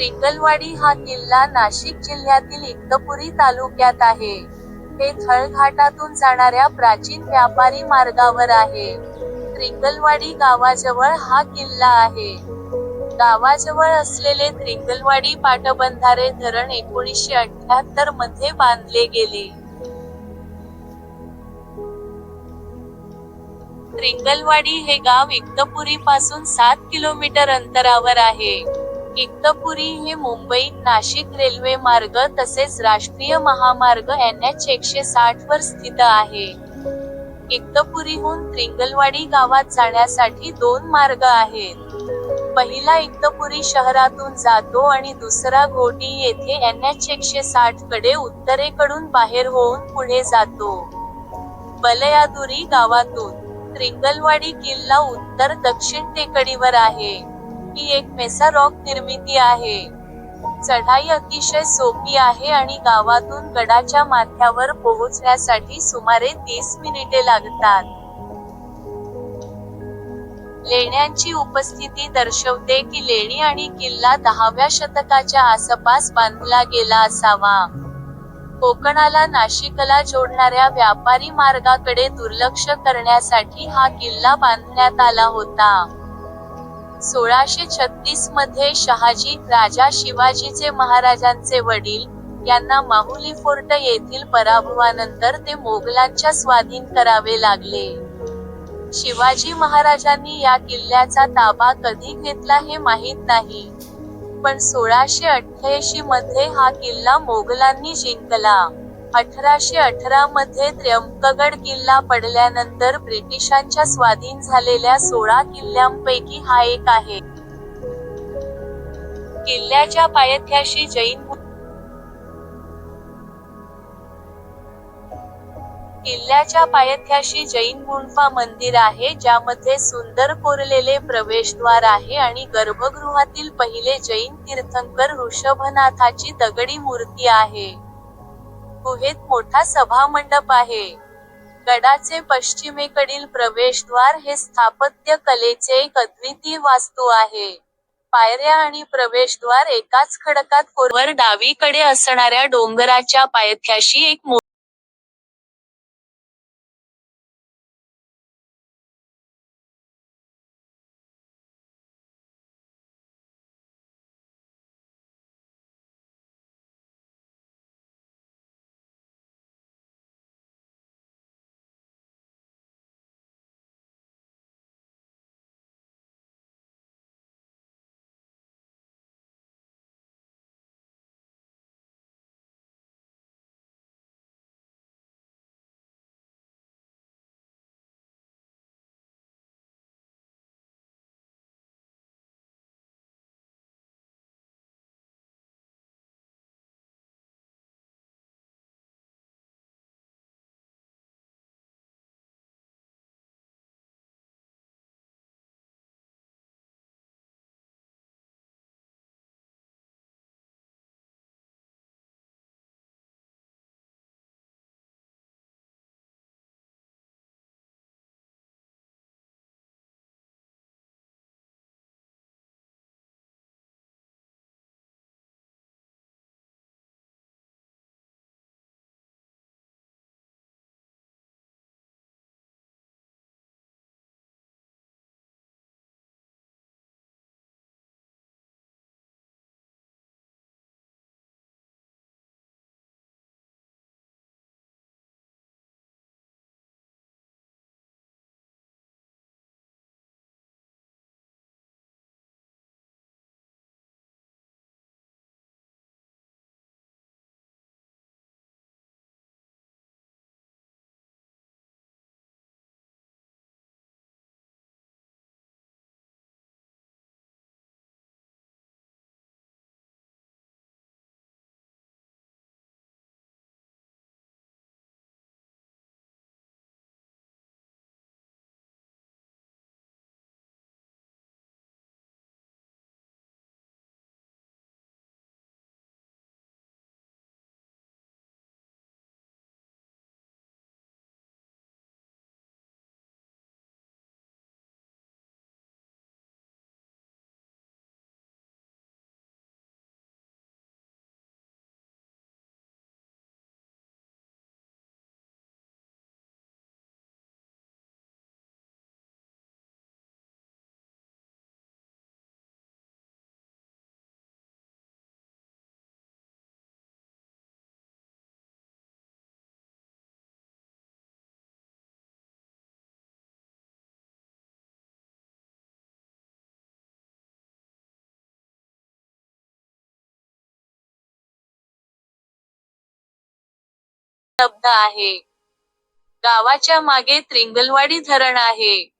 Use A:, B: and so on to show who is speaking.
A: त्रिंगलवाडी हा किल्ला नाशिक जिल्ह्यातील इक्तपुरी तालुक्यात आहे. हे थळघाटातून जाणाऱ्या प्राचीन व्यापारी मार्गावर आहे. त्रिंगलवाडी गावाजवळ हा किल्ला आहे. गावाजवळ असलेले त्रिंगलवाडी पाटबंधारे धरण एकोणीसशे अठ्ठ्याहत्तरमध्ये बांधले गेले. त्रिंगलवाडी हे गाव इगतपुरीपासून सात किलोमीटर अंतरावर आहे. इगतपुरी हे मुंबई-नाशिक रेल्वे मार्ग तसेच राष्ट्रीय महामार्ग एन-एच एकशे साठ वर स्थित आहे. इगतपुरीहून त्रिंगलवाडी गावात जाण्यासाठी दोन मार्ग आहेत. पहिला इगतपुरी शहरातून जातो आणि दुसरा घोटी येथे एन-एच एकशे साठकडे उत्तरेकडून बाहेर होऊन पुढे जातो. बलयादुरी गावातून त्रिंगलवाडी किल्ला उत्तर-दक्षिण टेकडीवर आहे. ही एक मेसा रॉक निर्मिती आहे. चढाई अतिशय सोपी आहे आणि गावातून गडाच्या माथ्यावर पोहोचण्यासाठी सुमारे तीस मिनिटे लागतात. लेण्यांची उपस्थिती दर्शवते की लेणी आणि किल्ला दहाव्या शतकाच्या आसपास बांधला गेला असावा. कोकणाला नाशिकला जोडणाऱ्या व्यापारी मार्गाकडे दुर्लक्ष करण्यासाठी हा किल्ला बांधण्यात आला होता. सोळाशे छत्तीसमध्ये शहाजी, राजा शिवाजीचे महाराजांचे वडील, यांना माहुली फोर्ट येथील पराभवानंतर ते मोगलांच्या स्वाधीन करावे लागले. शिवाजी महाराजांनी या किल्ल्याचा ताबा कधी घेतला हे माहीत नाही. पण सोळाशे अठ्ठ्याऐंशी मध्ये हा किल्ला मोगलांनी जिंकला. अठराशे अठरा मध्ये त्र्यंबकगड किल्ला पडल्यानंतर ब्रिटिशांच्या स्वाधीन झालेल्या सोळा किल्ल्यांपैकी हा एक आहे. किल्ल्याच्या पायथ्याशी जैन किल्ल्याच्या पायथ्याशी जैन गुंफा मंदिर आहे ज्यामध्ये सुंदर कोरलेले प्रवेशद्वार आहे आणि गर्भगृहातील पहिले जैन तीर्थंकर ऋषभनाथाची दगडी मूर्ती आहे. गुहेत मोठा सभामंडप आहे. गडाचे पश्चिमेकडील प्रवेशद्वार हे स्थापत्य कलेचे एक अद्वितीय वास्तू आहे. पायऱ्या आणि प्रवेशद्वार एकाच खडकात कोरवर डावीकडे असणाऱ्या डोंगराच्या पायथ्याशी एक उपलब्ध आहे. गावाच्या मागे त्रिंगलवाडी धरण आहे.